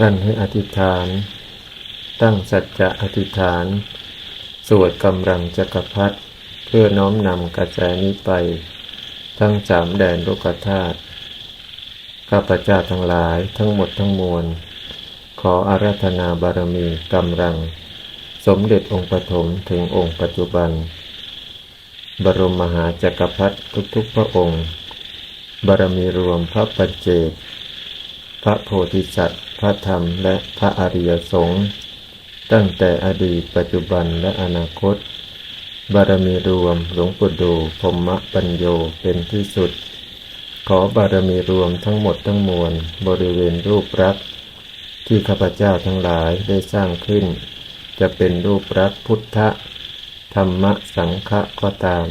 ตั้งให้อธิษฐาน ตั้งสัจจะอธิษฐาน สวดกำลังจักรพรรดิเพื่อน้อมนำกระแสนี้ไป ทั้งสามแดนโลกธาตุข้าพเจ้าทั้งหลายทั้งหมดทั้งมวล ขออาราธนาบารมีกำลัง สมเด็จองค์ปฐมถึงองค์ปัจจุบัน บรมมหาจักรพรรดิทุกๆพระองค์ บารมีรวมพระปัจเจก พระโพธิสัตว์ พระธรรมและพระอริยสงฆ์ตั้งแต่อดีตปัจจุบันและอนาคต บารมีรวมหลวงปู่ดูพรหมปัญโยเป็นที่สุด ขอบารมีรวมทั้งหมดทั้งมวลบริเวณรูปรักษ์ที่ข้าพเจ้าทั้งหลายได้สร้างขึ้น จะเป็นรูปรักษ์พุทธธรรมสังฆะก็ตาม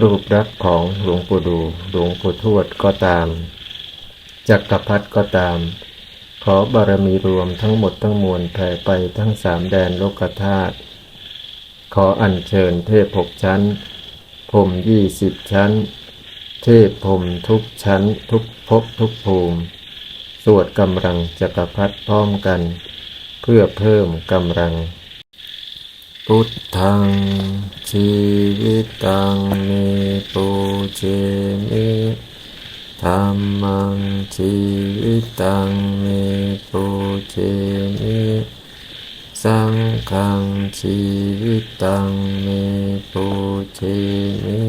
รูปรักษ์ของหลวงปู่ดูหลวงปู่ทวดก็ตามจักรพรรดิก็ตาม ขอบารมีรวมทั้งหมดทั้งมวลแผ่ไปทั้งสามแดนโลกธาตุขออัญเชิญเทพหกชั้นพรมยี่สิบชั้น เทพพรมทุกชั้น ทุกภพทุกภูมิ สวดกำลังจักรพรรดิพร้อมกัน เพื่อเพิ่มกำลัง พุทธัง ชีวิตังเมปุเจมิ ธรรมังชีวิตังเมปุเจมิสังฆังชีวิตังเมปุเจมิ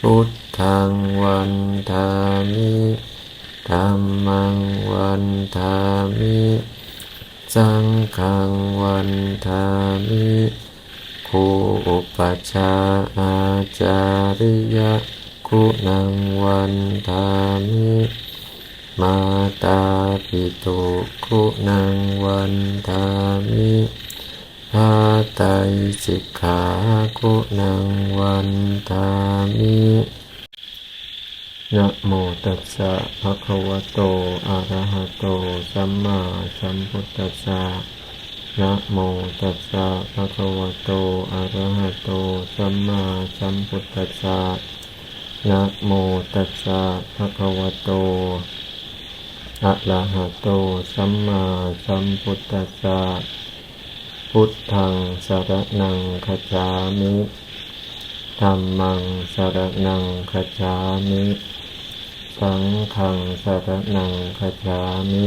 พุทธังวันทามิธรรมังวันทามิสังฆังวันทามิคูอุปชฌาอาจาริยะ คุณังวันทามิมาตาปิตุคุณังวันทามิหาไตรสิกขาคุณังวันทามินะโมตัสสะภะคะวะโต อะระหะโต สัมมาสัมพุทธัสสะนะโมตัสสะภะคะวะโต อะระหะโต สัมมาสัมพุทธัสสะ นะโมตัสสะภะคะวะโต อะระหะโต สัมมาสัมพุทธัสสะ พุทธังสารณังคัจามิธัมมังสารณังคัจามิ สังฆังสารณังคัจามิ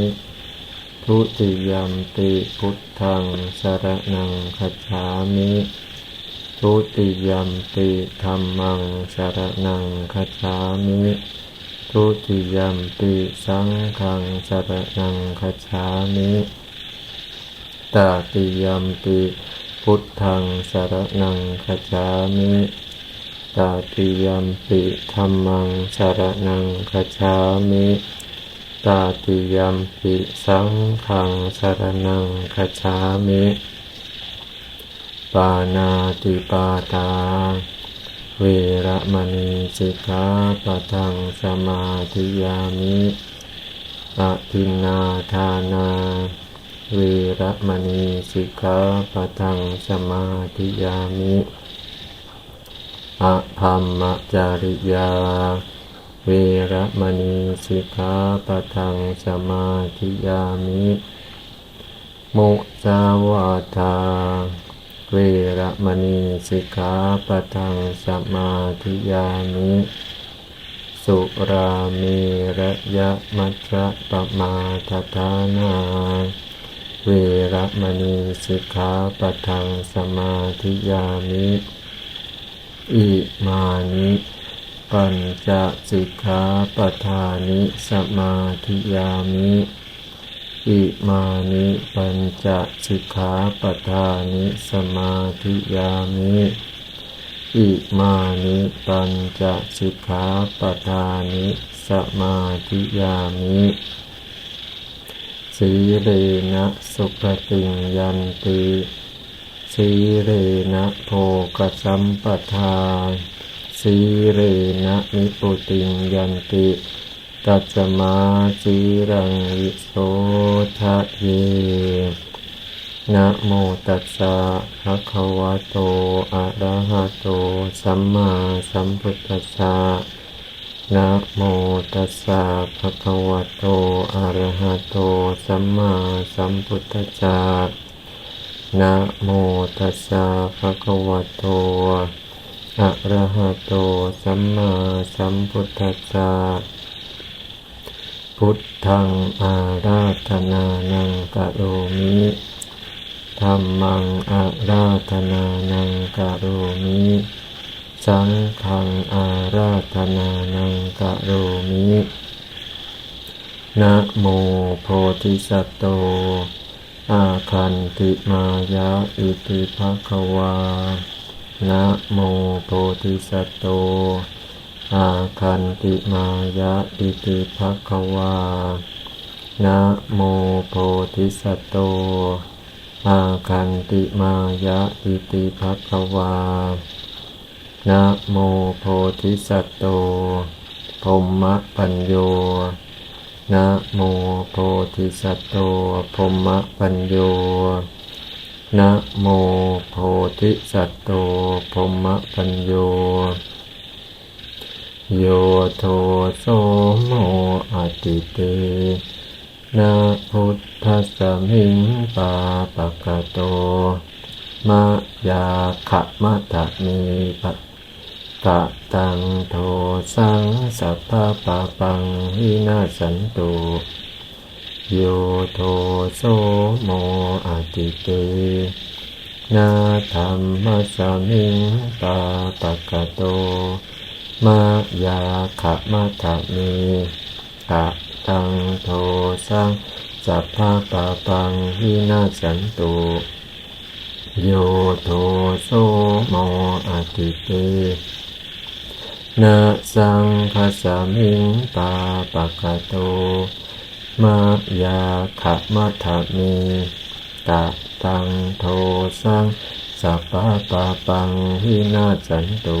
ทุติยมปิพุทธังสารณังคัจามิ ทุติยัมปิธัมมังสารณังคัจามิทุติยัมปิสังฆังสารณังคัจามิตติยัมปิพุทธังสารณังคัจามิตติยัมปิธัมมังสารณังคัจามิตติยัมปิสังฆังสารณังคัจามิ ปานาติปาตา เวระมณีสิกขาปะทังสมาธิยามิอะทินาทานา เวระมณีสิกขาปะทังสมาธิยามิอะพัมมจาริยา เวระมณีสิกขาปะทังสมาธิยามิ มุสาวาทา เวระมณีสิกขาปะทังสมาธิยามิสุราเมระยะมัจจะปมาทฐานาเวระมณีสิกขาปะทังสมาธิยามิอิมานิปัญจสิกขาปทานิสมาธิยามิ อิมานิปัญจสิกขาปทานิสมาธิยามิอิมานิปัญจสิกขาปทานิสมาธิยามิสีเรนะสุขติงยันติสีเรนะโภกสัมปทาสีเรนะนิปุติงยันติ ตัจมาสีรังวิโสทะเยนะโมตัสสะภะคะวะโต อะระหะโต สัมมาสัมพุทธัสสะนะโมตัสสะภะคะวะโต อะระหะโต สัมมาสัมพุทธัสสะนะโมตัสสะภะคะวะโต อะระหะโต สัมมาสัมพุทธัสสะ พุทธังอาราธนานังกะโรมิธรรมังอาราธนานังกะโรมิสังฆังอาราธนานังกะโรมินะโมโพธิสัตโต อาคันติมายะอิติภะคะวานะโมโพธิสัตโต อาคันติมายะอิติภะคะวานะโมโพธิสัตว์โตอาคันติมายะอิติภะคะวานะโมโพธิสัตว์โตพรหมปัญโยนะโมโพธิสัตว์โตพรหมปัญโยนะโมโพธิสัตว์โตพรหมปัญโย โยโทโสโมอติเตนะพุทธัสมิงปาปะกะโตมะยาขะมะทะมีปะกะตังโทสังสัพพะปะปังวินาสันตุโยโทโสโมอติเตนาธรรมสมิงปาปะกะโต มายาขะมะทะมีกะตังโทสังสัพพะปะปังวินาสันตุโยโทโสโมอติเตนะสังคสามิงปาปะกะโตมายาขะมะทะมีตะตังโทสังสัพพะปะปังวินาสันตุ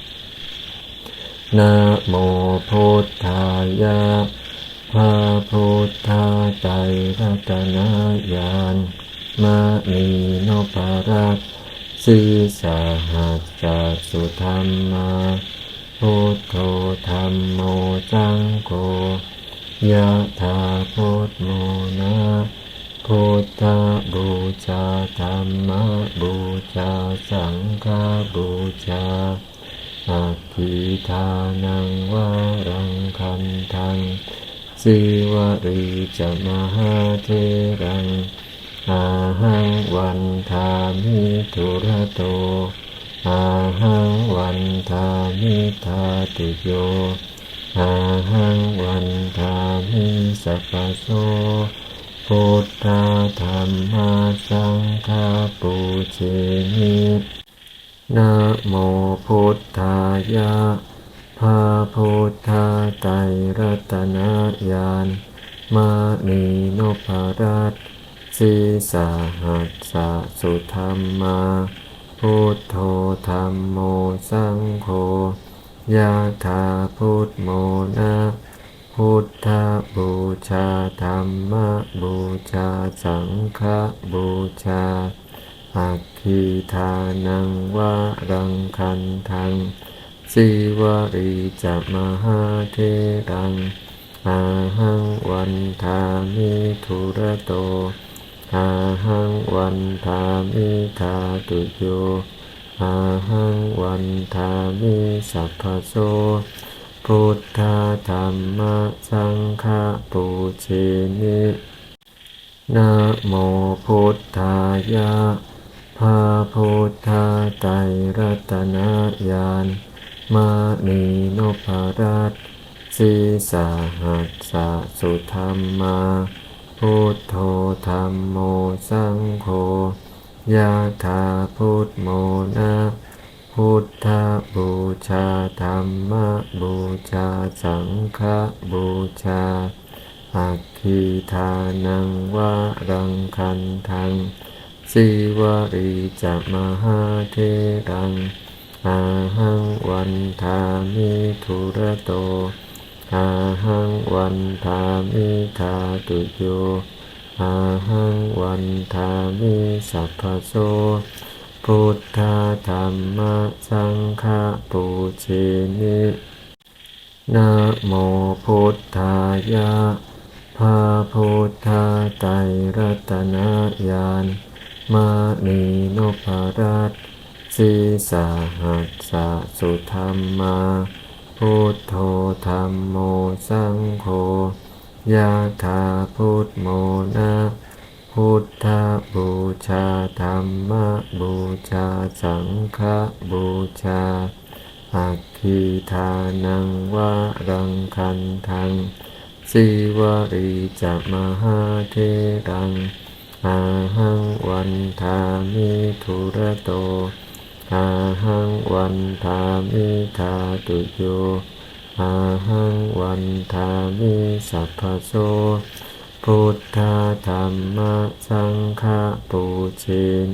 นะโมพุทธายะพระพุทธาไตรรัตนญาณมณีโนภารัตสีสาหัสจสุธรรมาพุทโธธรรมโมจังโฆยะถาพุทโมนะพุทธบูชาธรรมบูชาสังฆบูชา อัคคีทานังวารังคันทังสิวรีจะมหาเทรังอาหังวันทามิทุระโตอาหังวันทามิทาติโยอาหังวันทามิสัพพโสพุทธาธรรมาสังฆาปูเชมิ นะโมพุทธายะพระพุทธาไตรรัตนญาณมานีโนภารัตสีสาหัสสะสุธรรมา พุทโธธรรมโมสังโฆยะถาพุทโมนะพุทธบูชาธรรมบูชาสังฆบูชา อัคคีทานังวารังคันทังสิวรีจมหาเทรังอาหังวันทามิทุระโตอาหังวันทามิทาตุโยอาหังวันทามิสัพพโสพุทธาธรรมสังฆาปูเชมินะโมพุทธายะ พระพุทธาไตรรัตนญาณมานีโนภารัตสีสาหัสสะสุธรรมา พุทโธธรรมโมสังโฆยะถาพุทโมนะพุทธบูชาธรรมบูชาสังฆบูชาออัคคีทานังวารังคันทัง สีวรีจะมหาเทรังอาหังวันทามิทุระโตอาหังวันทามิทาตุโยอาหังวันทามิสัพพโสพุทธาธรรมสังฆาปูเชนินะโมพุทธายะพาพุทธาไตรรัตนญาณ มานีโนภารัตสีสาหัสสะสุธรรมาพุทโธธรรมโมสังโฆยะถาพุทโมนะพุทธบูชาธรรมบูชาสังฆบูชาอัคคีทานังวารังคันทังสีวรีจะมหาเทรัง อาหังวันทามิทุระโตอาหังวันทามิทาตุโยอาหังวันทามิสัพพโสพุทธาธรรมสังฆาปูเช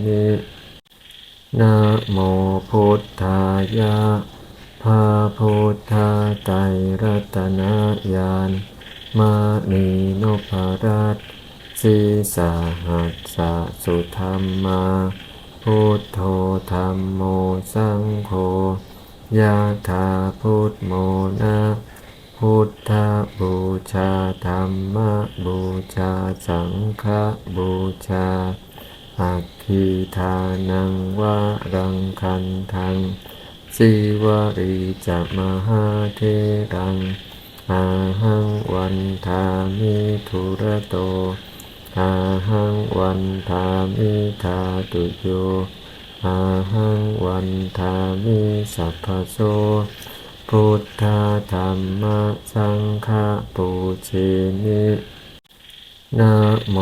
นินะโมพุทธายะพาพุทธาไตรรัตนญาณมานีนภารัต สีสหัสสะสุธรรมาพุทโธธรรมโมสังโฆยะถาพุทโมนะพุทธบูชาธรรมบูชาสังฆบูชาอัคคีทานังวารังคันทังสีวรีจะมหาเทรังอาหังวันทามิทุระโต อาหังวันทามิทาตุโยอาหังวันทามิสัพพโสพุทธาธรรมสังฆาปูเชนินะโม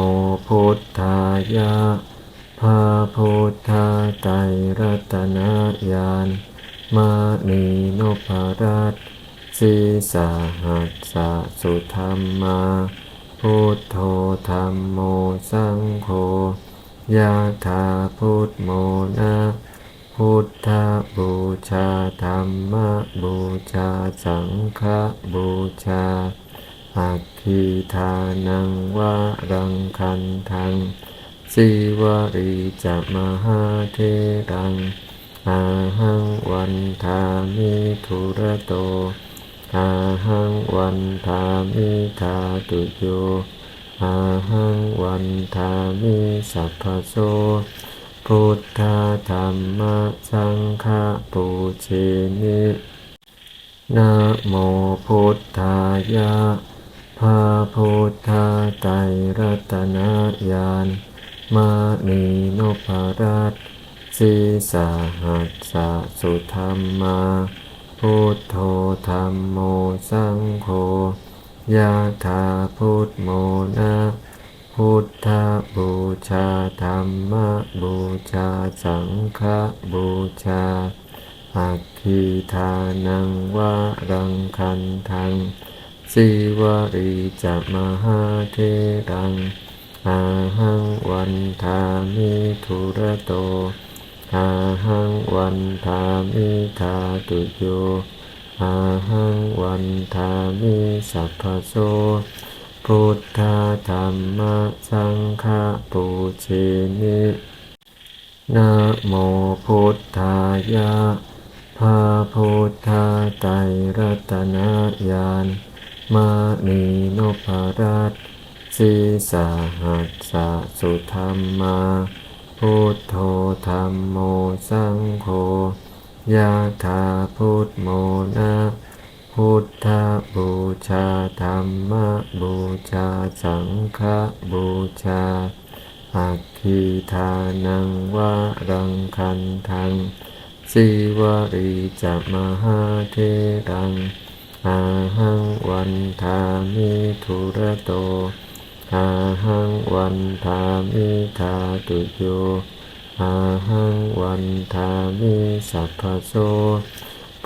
พุทธายะพาพุทธาไตรัตนญาณมานีโนภารัตสีสาหัสสะสุธรรมา พุทโธธรรมโมสังโฆยะถาพุทโมนะพุทธบูชาธรรมบูชาสังฆบูชาอัคคีทานังวารังคันทังสีวรีจะมหาเทรังอาหังวันทามิทุระโต อาหังวันทามิทาตุโยอาหังวันทามิสัพพโสพุทธาธรรมสังฆาปูเชนินะโมพุทธายะพาพุทธาไตรรัตนญาณมานีโนภารัตสีสหัสสะสุธรรมา พุทโธธรรมโมสังโฆยะถาพุทโมนะพุทธบูชาธรรมบูชาสังฆบูชาอัคคีทานังวารังคันทังสีวรีจะมหาเทรังอาหังวันทามิทุระโต อาหังวันทามิทาตุโยอาหังวันทามิสัพพโสพุทธาธรรมสังฆาปูเชนินะโมพุทธายะพาพุทธาไตรรัตนญาณมานีโนภารัตสีสาหัสสะสุธรรมา พุทโธธรรมโมสังโฆยะถาพุทโมนะพุทธบูชาธรรมบูชาสังฆบูชาอัคคีทานังวารังคันทังสีวรีจะมหาเทรังอาหังวันทามิทุระโต อาหังวันทามิทาตุโยอาหังวันทามิสัพพโส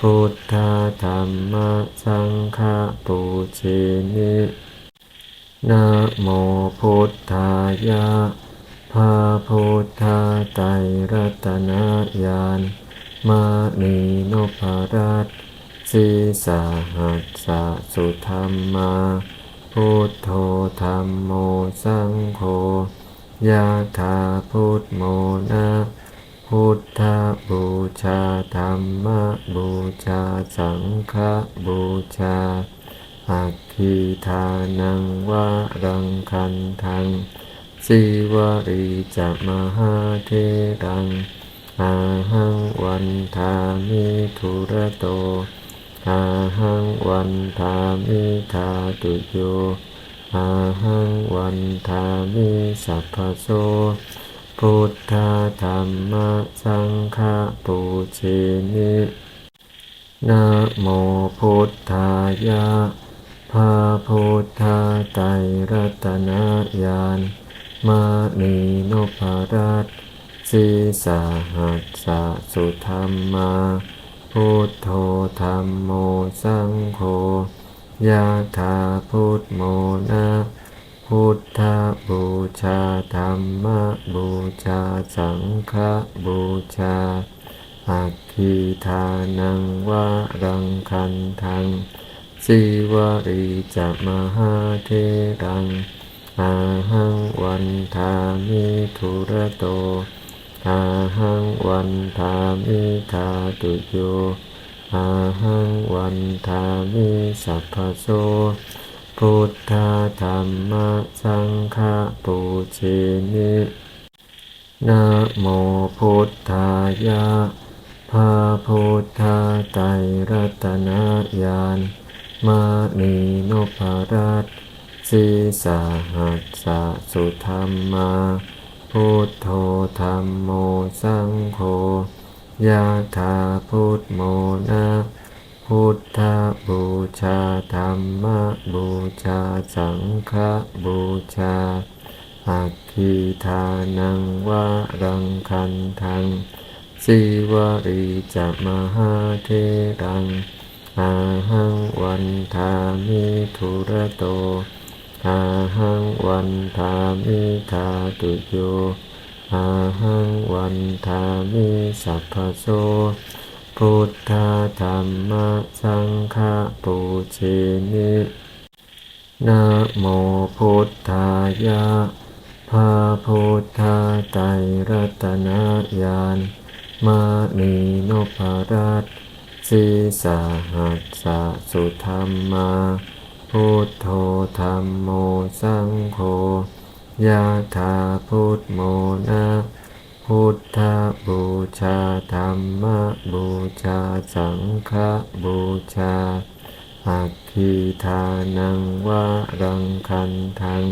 พุทธาธรรมสังฆาปูเชนินะโมพุทธายะพระพุทธาไตรรัตนญาณมานีนพรัตสีสาหัสสะสุธรรมา พุทโธธรรมโมสังโฆยะถาพุทโมนะพุทธบูชาธรรมบูชาสังฆบูชาอัคคีทานังวะรังคันทังสีวรีจะมหาเทรังอาหังวันทามิทุระโต อาหังวันทามิทาตุโยอาหังวันทามิสัพพโสพุทธาธรรมสังฆปูเชนินะโมพุทธายะพระพุทธไตรรัตนญาณมานีนพรัตสีสาหัสสะสุธรรมา พุทโธธรรมโมสังโฆยะถาพุทโมนะพุทธบูชาธรรมบูชาสังฆบูชาอัคคีทานังวะรังคันทังสีวรีจะมหาเทรังอาหังวันทามิทุระโต อาหังวันทามิทาตุโยอาหังวันทามิสัพพโสพุทธาธรรมสังฆปูเชนินะโมพุทธายะพระพุทธไตรัตนญาณมานีนพรัตสีสาหัสสะสุธรรมา พุทโธธรรมโมสังโฆยะถาพุทโมนะพุทธบูชาธรรมบูชาสังฆบูชาอัคคีทานังวะรังคันทังสีวรีจะมหาเทรังอาหังวันทามิทุระโต อาหังวันทามิทาตุโยอาหังวันทามิสัพพโสพุทธธรรมสังฆปูเชนินะโมพุทธายะพระพุทธไตรัตนญาณมานีนพรัตสีสหัสสะสุธรรมา พุทโธธรรมโมสังโฆยะถาพุทโมนะพุทธบูชาธรรมบูชาสังฆบูชาอัคคีทานังวะรังคันทัง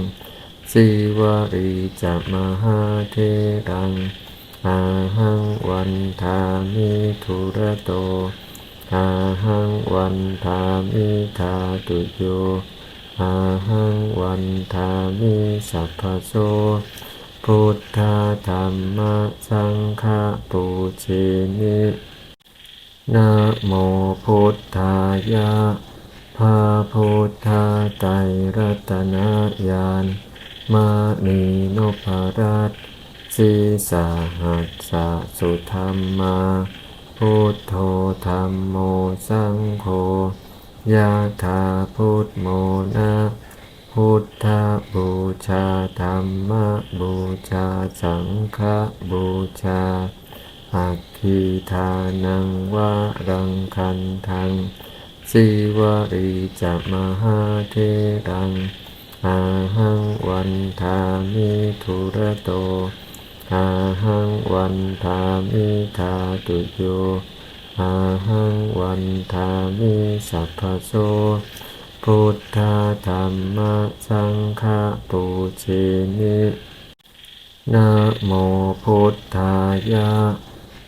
สีวรีจะมหาเทรังอาหังวันทามิทุระโต อาหังวันทามิทาตุโยอาหังวันทามิสัพพโสพุทธธรรมสังฆปูเชนินะโมพุทธายะพระพุทธไตรัตนญาณมานีนพรัตสีสาหัสสะสุธรรมา พุทโธธรรมโมสังโฆยะถาพุทโมนะพุทธบูชาธรรมบูชาสังฆบูชาอัคคีทานังวะรังคันทังสีวรีจะมหาเทรังอาหังวันทามิทุระโต อาหังวันทามิทาตุโยอาหังวันทามิสัพพโสพุทธธรรมสังฆปูเชนินะโมพุทธายะ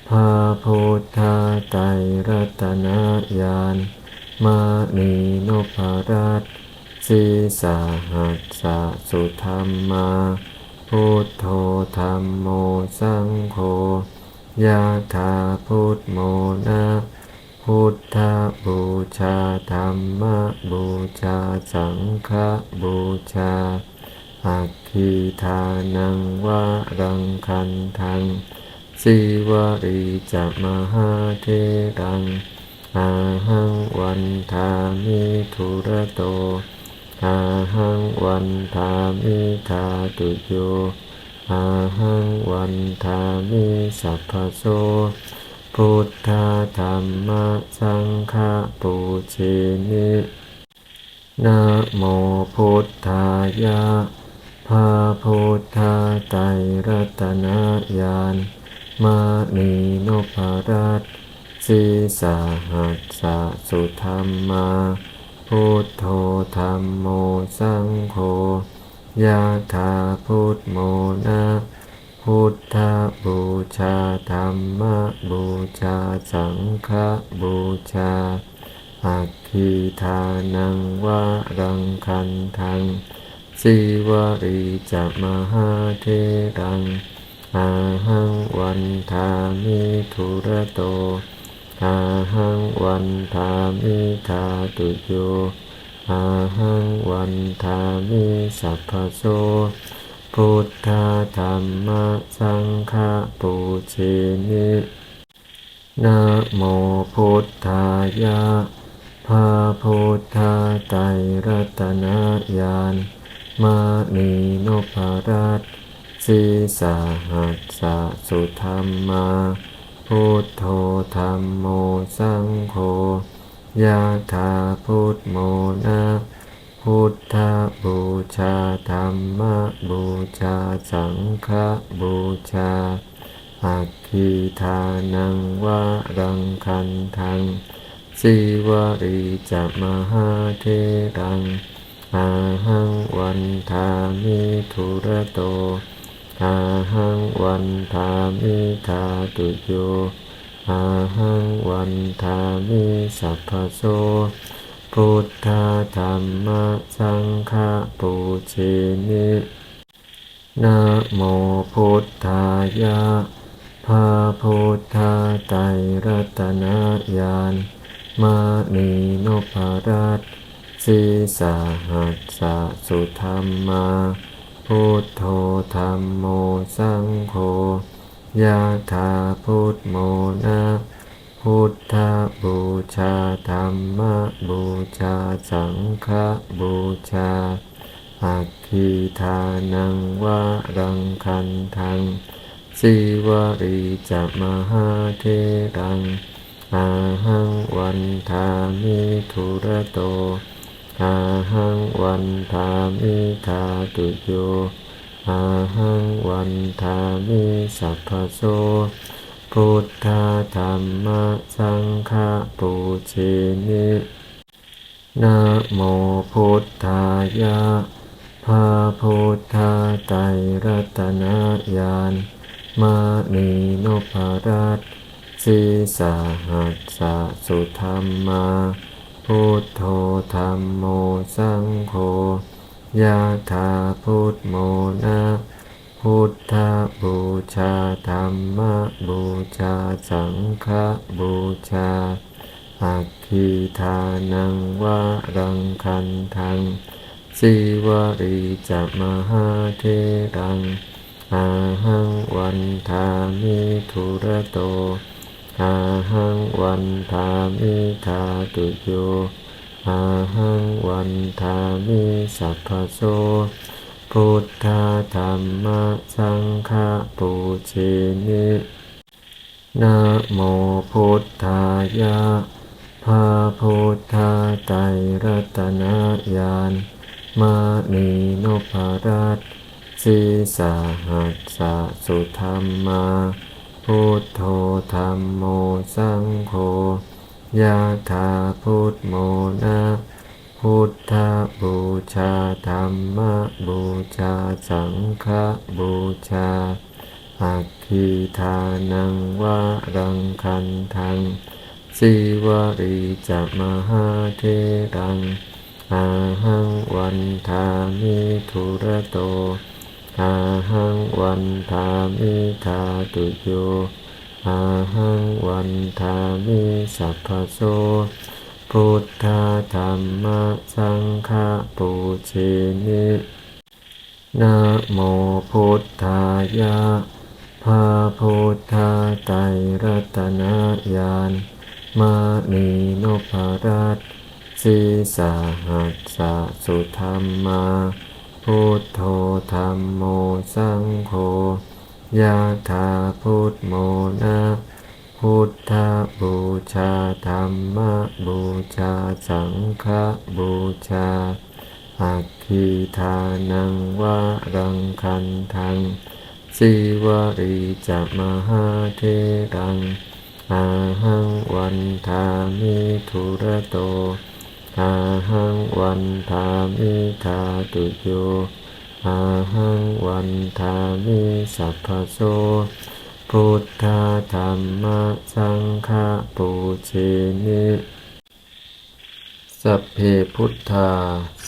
พระพุทธไตรัตนญาณมานีนพรัตสีสาหัสสะสุธรรมา พุทโธธรรมโมสังโฆยะถาพุทโมนะพุทธบูชาธรรมบูชาสังฆบูชาอัคคีทานังวารังคันทังสีวรีจะมหาเทรังอาหังวันทามิทุระโต อาหังวันทามิทาตุโยอาหังวันทามิสัพพโสพุทธธรรมสังฆปูเชนินะโมพุทธายะพาพุทธาไตรัตนญาณมานีนภรัตสีสาหัสสะสุธรรมา พุทโธธรรมโมสังโฆยะถาพุทโมนะพุทธบูชาธรรมบูชาสังฆบูชาอัคคีทานังวารังคันทังสีวรีจะมหาเทรังอาหังวันทามิทุระโต อาหังวันทามิทาตุโยอาหังวันทามิสัพพโสพุทธธรรมสังฆปูเชนินะโมพุทธายะพาพุทธาไตรรัตนญาณมานีโนภรัตสีสาหัสสะสุธรรมา พุทโธธรรมโมสังโฆยะถาพุทโมนะพุทธบูชาธรรมบูชาสังฆบูชาอัคคีทานังวารังคันทังสีวรีจะมหาเทรังอาหังวันทามิทุระโต อาหังวันทามิทาตุโยอาหังวันทามิสัพพโสพุทธธรรมสังฆปูเชนินะโมพุทธายะพาพุทธาไตรัตนญาณมานีโนภรัตสีสาหัสสะสุธรรมา พุทโธธรรมโมสังโฆยะถาพุทโมนะพุทธบูชาธรรมบูชาสังฆบูชาอัคคีทานังวารังคันทังสีวรีจะมหาเทรังอาหังวันทามิทุระโต อาหังวันทามิทาตุโยอาหังวันทามิสัพพโสพุทธธรรมสังฆปูเชนินะโมพุทธายะพาพุทธาไตรรัตนญาณมานีโนภรัตสีสาหัสสะสุธรรมา พุทโธธรรมโมสังโฆยะถาพุทโมนะพุทธบูชาธรรมบูชาสังฆบูชาอัคคีทานังวารังคันทังสีวรีจะมหาเทรังอาหังวันทามิทุระโต อาหังวันทามิทาตุโยอาหังวันทามิสัพพโสพุทธาธรรมสังฆปูเชนินะโมพุทธายะพาพุทธาไตรรัตนญาณมานีโนภรัตสีสาหัสสะสุธรรมา พุทโธธรรมโมสังโฆยะถาพุทโมนะพุทธบูชาธรรมบูชาสังฆบูชาอัคคีทานังวารังคันทังสีวรีจะมหาเทรังอาหังวันทามิทุระโต อาหังวันทามิทาตุโยอาหังวันทามิสัพพโสพุทธาธรรมสังฆปูเชนินะโมพุทธายะพาพุทธาไตรรัตนญาณมานีนพรัตสีสาหัสสะสุธรรมา พุทโธธรรมโมสังโฆยะถาพุทโมนะพุทธบูชาธรรมบูชาสังฆบูชาอัคคีทานังวารังคันทังสิวรีจะมหาเทรังอาหังวันทามิทุระโต อาหังวันทามิทาตุโยอาหังวันทามิสัพพโสพุทธธรรมสังฆาปูเชนิสัพเพพุทธา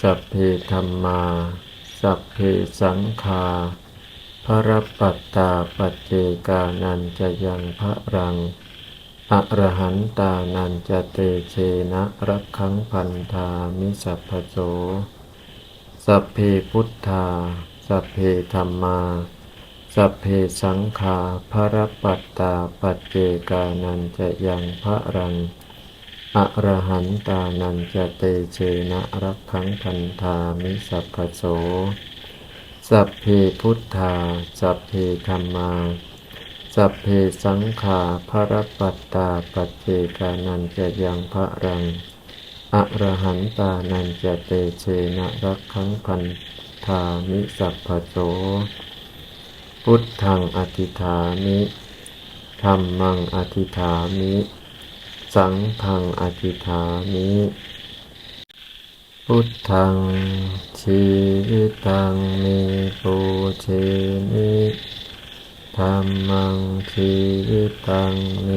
สัพเพธรรมา สัพเพสังฆาพระปัตตาปัจเจกานันจะยังพระรัง อรหันตานันจะเตเชนะรักขังพันธามิสัพพโสสัพเพพุทธา สัพเพธรรมา สัพเพสังขาพระปัตตาปัจเจกานันจะยังพระรังอรหันตานันจะเตเชนะรักขังพันธามิสัพพโสสัพเพพุทธา สัพเพธรรมา สัพเพสังขาพระปัตตาปัจเจกานันจะยังพระรัง อรหันตานันจะเตเชนะรักขังพันธามิสัพพโสพุทธังอธิฐามิธรรมังอธิฐามิ สังฆังอธิฐามิ พุทธังชีวิตังเมปูเชมิ ธรรมังชีวิตังเม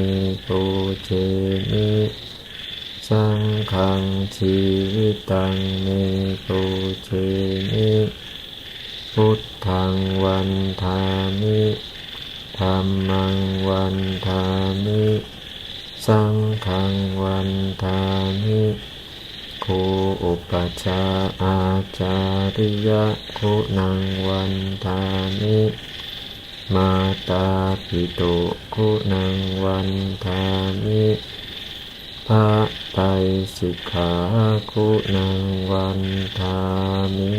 ปูเชมิสังฆังชีวิตังเมปูเชมิพุทธังวันทามิธรรมังวันทามิสังฆังวันทามิโคอุปชาย์อาจาริยะคุณังวันทามิ มาตาปิตุคุณังวันทามิพระไตรสิกขาคุณังวันทามิ